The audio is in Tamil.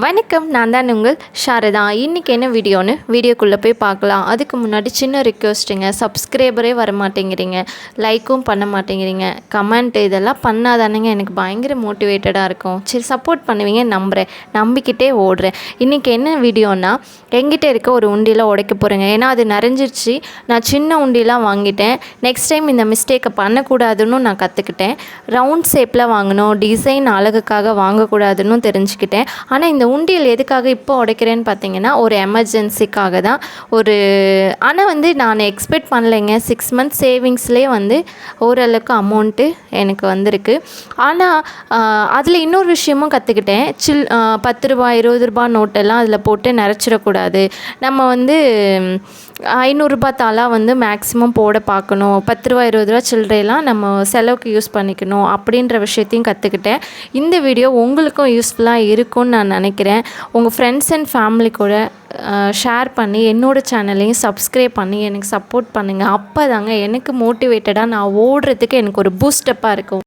வணக்கம் நான் தான் உங்கள் சாரதா. இன்றைக்கி என்ன வீடியோன்னு வீடியோக்குள்ளே போய் பார்க்கலாம். அதுக்கு முன்னாடி சின்ன ரிக்வெஸ்ட்டுங்க சப்ஸ்கிரைபரே வர மாட்டேங்கிறீங்க லைக்கும் பண்ண மாட்டேங்கிறீங்க. கமெண்ட் இதெல்லாம் பண்ணாதானேங்க எனக்கு பயங்கர மோட்டிவேட்டடாக இருக்கும். சரி சப்போர்ட் பண்ணுவீங்க நம்புகிறேன் நம்பிக்கிட்டே ஓடுறேன். இன்றைக்கி என்ன வீடியோனா எங்கிட்ட இருக்க ஒரு உண்டியில் உடைக்க போகிறேங்க ஏன்னா அது நிறைஞ்சிருச்சு. நான் சின்ன உண்டியெலாம் வாங்கிட்டேன். நெக்ஸ்ட் டைம் இந்த மிஸ்டேக்கை பண்ணக்கூடாதுன்னு நான் கற்றுக்கிட்டேன் ரவுண்ட் ஷேப்பில் வாங்கணும். டிசைன் அழகுக்காக வாங்கக்கூடாதுன்னு தெரிஞ்சுக்கிட்டேன். ஆனால் இந்த இந்த உண்டியல் எதுக்காக இப்போ உடைக்கிறேன்னு பார்த்தீங்கன்னா ஒரு எமர்ஜென்சிக்காக தான். ஒரு ஆனால் வந்து நான் எக்ஸ்பெக்ட் பண்ணலைங்க. சிக்ஸ் மந்த் சேவிங்ஸ்லேயே வந்து ஓரளவுக்கு அமௌண்ட்டு எனக்கு வந்திருக்கு. ஆனால் அதில் இன்னொரு விஷயமும் கற்றுக்கிட்டேன் சில் பத்து ரூபா இருபது ரூபா நோட்டெல்லாம் அதில் போட்டு நிறச்சிடக்கூடாது நம்ம வந்து ஐநூறுரூபா தாளாக வந்து மேக்ஸிமம் போட பார்க்கணும். பத்து ரூபா இருபது ரூபா சில்லறையெல்லாம் நம்ம செலவுக்கு யூஸ் பண்ணிக்கணும் அப்படின்ற விஷயத்தையும் கற்றுக்கிட்டேன் இந்த வீடியோ உங்களுக்கும் யூஸ்ஃபுல்லாக இருக்கும்னு நான் நினைக்கிறேன். நினைக்கிறேன். உங்கள் ஃப்ரெண்ட்ஸ் அண்ட் ஃபேமிலி கூட ஷேர் பண்ணி என்னோடய சேனலையும் சப்ஸ்கிரைப் பண்ணி எனக்கு சப்போர்ட் பண்ணுங்கள் அப்போ தாங்க எனக்கு மோட்டிவேட்டடாக நான் ஓடுறதுக்கு எனக்கு ஒரு பூஸ்டப்பாக இருக்கும்.